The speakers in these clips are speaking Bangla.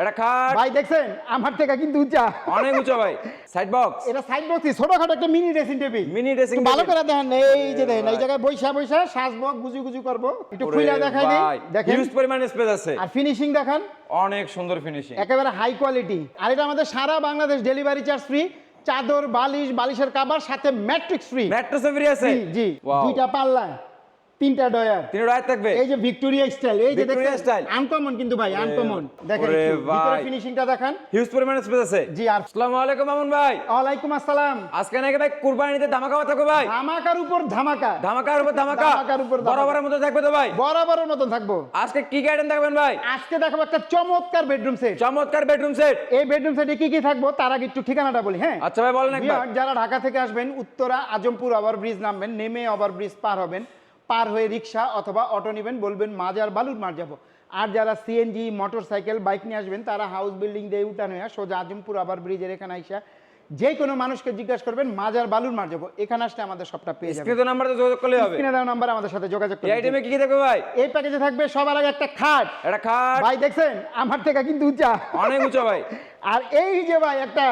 এটা খাট। ভাই দেখছেন? আমার থেকে কিন্তু উঁচা। অনেক উঁচু ভাই। সাইড বক্স এটা সাইড বক্সি ছোটখাটো একটা mini dressing table mini dressing ভালো করে দেখেন এই যে দেখেন এই জায়গায় বৈশা বৈশা সাজবো গুজু গুজু করব। একটু খুলে দেখাই দিই। দেখেন। হিউজ পরিমাণ স্পেস আছে। আর ফিনিশিং দেখেন। অনেক সুন্দর ফিনিশিং একেবারে হাই কোয়ালিটি আর এটা আমাদের সারা বাংলাদেশ ডেলিভারি চার্জ ফ্রি চাদর বালিশ বালিশের কাবার সাথে ম্যাট্রিক্স ফ্রি ম্যাট্রেসে ফ্রি আছে? জি জি। দুইটা পাল্লা। তিনটা ডয়ার। রাত থাকবে? এই যে ভিক্টোরিয়া স্টাইল এই যে দেখেন style। আনকমন কিন্তু ভাই আনকমন দেখেন ভিতরে। ফিনিশিংটা দেখান। হিউজ পরিমাণ স্পেস আছে। জি আর আসসালামু আলাইকুম মামুন ভাই। ওয়ালাইকুম আসসালাম। আজকে নাকি ভাই কুরবানিতে ধামাকা থাকবে ভাই। ধামাকার উপর ধামাকা। ধামাকার উপর ধামাকা? ধামাকার উপর বরাবরের মতো থাকবে তো ভাই? বরাবরের মতন থাকব। আজকে কি গাইডেন থাকবেন ভাই? আজকে দেখাবো একটা চমৎকার বেডরুম সেট চমৎকার বেডরুম সেট এই বেডরুম সেটে কি কি থাকব তার আগে একটু ঠিকানাটা বলি হ্যাঁ? আচ্ছা ভাই বলেন একবার। যারা ঢাকা থেকে আসবেন উত্তরা আজমপুর ওভার ব্রিজ নামবেন নেমে ওভার ব্রিজ পার হবেন। পার হয়ে রিক্সা অথবা অটো নেবেন বলবেন মাজার বালুর মার যাব। আর যারা সিএনজি মোটর সাইকেল বাইক নিয়ে আসবেন তারা হাউস বিল্ডিং দিয়ে উঠান হয়ে সোজা আজমপুর আবার ব্রিজের এখানে আইসা যে কোনো মানুষকে জিজ্ঞাসা করবেন মাজার বালুর মার যাব? এখানে আসলে আমাদের সবটা পেয়ে যাবেন। স্ক্রিনে নাম্বারে যোগাযোগ করলে হবে। দেওয়া নাম্বার আমাদের সাথে যোগাযোগ এই আইটেমে কি কি থাকবে ভাই? এই প্যাকেজে থাকবে সবার আগে একটা খাট। এটা খাট। ভাই দেখছেন? আমার থেকে কিন্তু উঁচা। অনেক উঁচু ভাই। আর এই যে ভাই একটা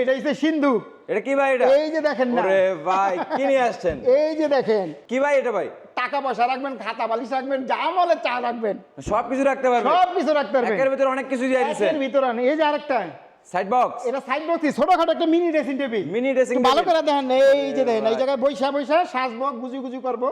এটা হচ্ছে সিন্ধুক এটা কি ভাই এটা? এই যে দেখেন না। ওরে ভাই কি নিয়ে আসছেন? এই যে দেখেন। কি ভাই এটা ভাই? টাকা পয়সা রাখবেন খাতা বালিশ রাখবেন যা মলে চা রাখবেন। সবকিছু রাখতে পারবেন? সবকিছু রাখতে পারবেন। এর ভিতরে অনেক কিছু দিয়ে দিয়েছে এর ভিতরে এই যে আরেকটা। সাইড বক্স এটা সাইড ছোটখাটো একটা mini dressing table mini dressing ভালো করে দেখেন এই যে দেখেন এই জায়গায় বৈশা বৈশা সাজবো গুজু গুজু করব।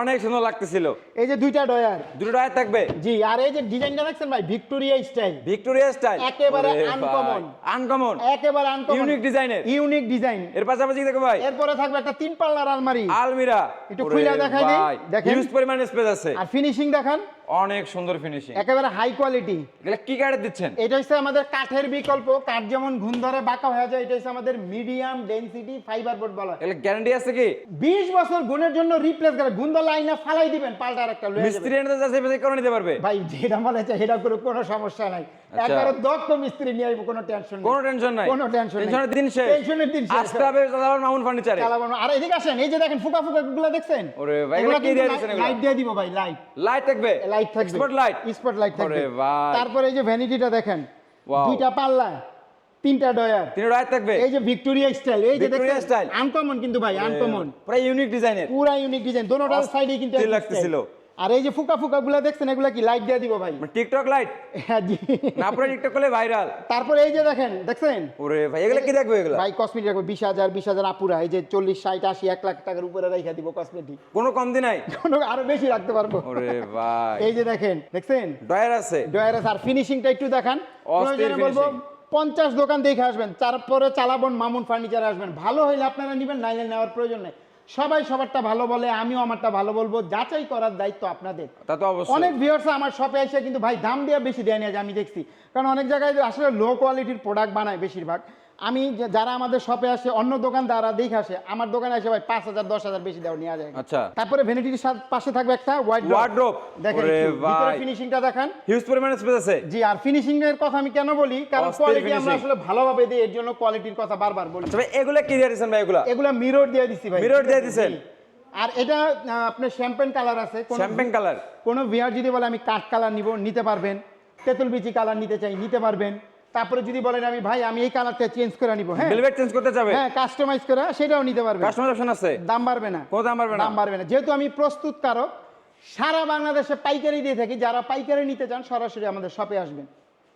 অনেক সুন্দর লাগতেছিল। এই যে দুইটা ডয়ার দুটো টায়ার থাকবে? জি আর এই যে ডিজাইনটা দেখছেন ভাই ভিক্টোরিয়া স্টাইল ভিক্টোরিয়া স্টাইল একেবারে uncommon। আনকমন একেবারে আনকমন ইউনিক ডিজাইনের ইউনিক ডিজাইন এর পাশাপাশি দেখো ভাই। এরপরে থাকবে একটা তিন পাল্লার আলমারি। আলমিরা। একটু খুইলা দেখাই দিই, দেখেন। হিউজ পরিমাণ স্পেস আছে। আর ফিনিশিং দেখান। অনেক সুন্দর ফিনিশিং একেবারে হাই কোয়ালিটি এগুলা কি গাড়ি দিচ্ছেন? এটা হচ্ছে আমাদের কাঠের বিকল্প। কাঠ যেমন ঘুম ধরে বাঁকা হয়ে যায় এটা হচ্ছে আমাদের মিডিয়াম ডেনসিটি ফাইবার বোর্ড বলা হয়। এগুলা গ্যারান্টি আছে কি? বিশ বছর গুণের জন্য রিপ্লেস করে গুন্দ লাইনে ফালাই দিবেন পাল্টা একটা লয়ে মিস্ত্রি এনে যাচাই বাছাই করে নিতে পারবে। ভাই যেটা মনে হচ্ছে সেটা করে কোনো সমস্যা নাই। আচ্ছা। একবারে দক্ষ মিস্ত্রি নিয়ে আইবো কোনো টেনশন কোনো টেনশন নাই। কোনো টেনশন নেই। টেনশনের দিন শেষ। টেনশনের দিন শেষ। আসতে হবে চালাবার মামুন ফার্নিচারে চালাবো আর এদিকে আসেন এই যে দেখেন ফুকা ফুকা গুলো দেখছেন? ওরে ভাই, এগুলো কি দিয়ে দিছেন লাইট দিয়ে দিব ভাই লাইট লাইট থাকবে? লাইট থাকবে। স্পট লাইট স্পট লাইট থাকবে। তারপরে এই যে ভ্যানিটিটা দেখেন. দুইটা পাল্লা তিনটা ডয়ার। তিনটা ডয়ার থাকবে? এই যে ভিক্টোরিয়া স্টাইল এই যে দেখেন স্টাইল আনকমন কিন্তু ভাই আনকমন পুরো ইউনিক ডিজাইনের পুরো ইউনিক ডিজাইন দোনোটা সাইডে কিন্তু লাগতেছিল। আর এই যে ফুকা ফুকা গুলা দেখছেন এগুলা কি লাইট দিয়ে দিব ভাই? টিকটক লাইট হ্যাঁ জি। না পুরো টিকটক করলে ভাইরাল তারপরে এই যে দেখেন দেখছেন? ওরে ভাই এগুলা কি দেখবে এগুলা? ভাই কসমেটিক রাখব বিশ হাজার বিশ হাজার আপুরা এই যে চল্লিশ ষাট আশি এক লাখ টাকার উপরে রেখে দিব কসমেটিক কোনো কমতি নাই? কোনো আরও বেশি রাখতে পারব। ওরে ভাই। এই যে দেখেন দেখছেন? ডয়ার আছে। ডয়ারেস আর ফিনিশিংটা একটু দেখান। প্রয়োজনে বলব পঞ্চাশ দোকান দেখে আসবেন তারপরে চালাবন মামুন ফার্নিচার আসবেন। ভালো হইলে আপনারা নেবেন নাইলে নেওয়ার প্রয়োজন নেই। সবাই সবারটা ভালো বলে আমিও আমারটা ভালো বলব যাচাই করার দায়িত্ব আপনাদের। তা তো অবশ্যই। অনেক ভিউয়ার্স আমার শপে এসে কিন্তু ভাই দাম দিয়ে বেশি দেয় না আমি দেখছি। কারণ অনেক জায়গায় আসলে লো কোয়ালিটির প্রোডাক্ট বানায় বেশিরভাগ। আমি যারা আমাদের শপে আসে অন্য দোকানদাররা দেখে আসে আমার দোকানে এসে ভাই পাঁচ হাজার দশ হাজার বেশি দেওয়া নেওয়া যায় আচ্ছা। তারপরে ভ্যানিটির পাশে থাকবে একটা Wardrobe। দেখেন ফিনিশিংটা দেখান। হিউজ পরিমাণ স্পেস আছে। জি আর ফিনিশিং এর কথা আমি কেন বলি? কারণ কোয়ালিটি আমরা আসলে ভালোভাবে দিই এর জন্য কোয়ালিটির কথা বারবার বলি। আচ্ছা ভাই এগুলা কি দিয়ে ভাই এগুলা? এগুলা মিরর দিয়ে দিছি ভাই। ঠিক দিয়ে? আর এটা আপনার শ্যাম্পেন কালার আছে। কোনো- শ্যাম্পেন কালার কোনো ভিআর যদি বলে আমি কাঠ কালার নিব নিতে পারবেন। তেঁতুল বিচি কালার নিতে চাই নিতে পারবেন। তারপরে যদি বলেন আমি ভাই আমি এই কালারটা চেঞ্জ করে নিব হ্যাঁ। ভেলভেট চেঞ্জ করতে যাবে? হ্যাঁ কাস্টমাইজ করে সেটাও নিতে পারবে। কাস্টমাইজ অপশন আছে? দাম বাড়বে না। কোনো দাম বাড়বে না? দাম বাড়বে না। যেহেতু আমি প্রস্তুতকারক সারা বাংলাদেশে পাইকারি দিয়ে থাকি। যারা পাইকারি নিতে চান সরাসরি আমাদের শপে আসবেন।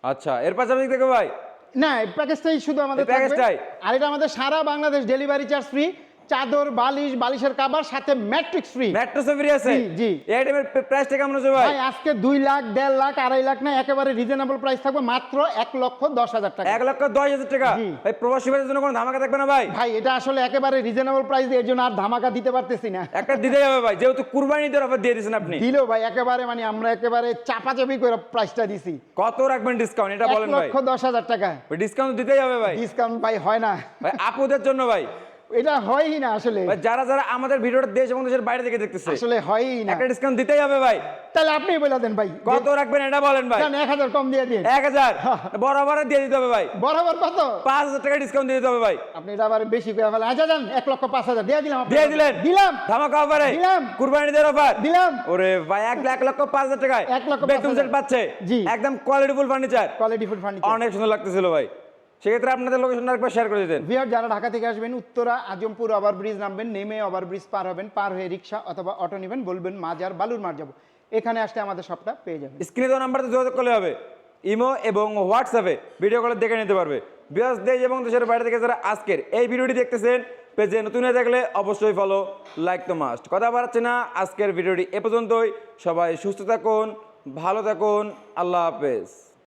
আচ্ছা এর পাশাপাশি দেখো ভাই। না প্যাকেজটাই শুধু আমাদের প্যাকেজটাই? আর এটা আমাদের সারা বাংলাদেশ ডেলিভারি চার্জ ফ্রি চাদর বালিশ বালিশের কাবার সাথে ম্যাট্রিক্স ফ্রি ম্যাট্রেসে ফ্রি আছে? জি, জি। এই আইটেমের প্রাইসটা কেমন আছে ভাই? ভাই আজকে দুই লাখ দেড় লাখ আড়াই লাখ না একেবারে রিজনেবল প্রাইস থাকবে মাত্র এক লক্ষ দশ হাজার টাকা। এক লক্ষ দশ হাজার টাকা। ভাই প্রবাসী ভাইদের জন্য কোনো ধামাকা থাকবে না ভাই? ভাই এটা আসলে একেবারে রিজনেবল প্রাইস এর জন্য আর ধামাকা দিতে পারতেছি না। একটা দিতে যাবে ভাই যেহেতু কুরবানি কুরবানিদের অফার দিয়ে দিয়েছেন আপনি। দিলেও ভাই একেবারে মানে আমরা একেবারে চাপাচাপি করে প্রাইসটা দিছি। কত রাখবেন ডিসকাউন্ট এটা বলেন ভাই 1 লক্ষ দশ হাজার টাকা। ডিসকাউন্ট দিতেই হবে ভাই। ডিসকাউন্ট ভাই হয় না। ভাই আপুদের জন্য ভাই। এটা হয়ই না আসলে। যারা যারা আমাদের ভিডিওটা দেশ এবং দেশের বাইরে থেকে দেখতেছে আসলে হয়ই না। একটা ডিসকাউন্ট দিতেই হবে ভাই। তাহলে আপনি বলে দেন ভাই। কত রাখবেন এটা বলেন ভাই। এক হাজার কম দিয়ে দিন। এক হাজার। বরাবর দিয়ে দিতে হবে ভাই। বরাবর কত? পাঁচ হাজার টাকা ডিসকাউন্ট দিয়ে দিতে হবে ভাই। আপনি এটা আবার বেশি করে ফেলেন। আচ্ছা যান এক লক্ষ পাঁচ হাজার। দিয়ে দিলাম দিয়ে দিলেন। দিলাম। ধামাকা অফারে দিলাম। কুরবানি দেওয়ার অফার দিলাম। ওরে ভাই এক লাখ লক্ষ পাঁচ হাজার টাকায় এক লক্ষ বেডরুম সেট পাচ্ছে। জি। একদম qualityful furniture quality food furniture অনেক সুন্দর লাগতেছিল ভাই। সেক্ষেত্রে আপনাদের লোকেশনটা একবার শেয়ার করে দিতেন। ভিয়ার যারা ঢাকা থেকে আসবেন উত্তরা আজমপুর ওভার ব্রিজ নামবেন নেমে ওভার ব্রিজ পার হবেন পার হয়ে রিক্সা অথবা অটো নেবেন বলবেন মাজার বালুর মার যাব। এখানে আসলে আমাদের সবটা পেয়ে যাবেন। স্ক্রিনে দেওয়া নাম্বারতে যোগাযোগ করলে হবে। ইমো এবং হোয়াটসঅ্যাপে ভিডিও কলে দেখে নিতে পারবে। বিয়াস দেশ এবং দেশের বাইরে থেকে যারা আজকের এই ভিডিওটি দেখতেছেন পেজে নতুন হয়ে থাকলে অবশ্যই ফলো লাইক তো মাস্ট কথা বাড়াচ্ছে না আজকের ভিডিওটি এ পর্যন্তই। সবাই সুস্থ থাকুন ভালো থাকুন আল্লাহ হাফেজ।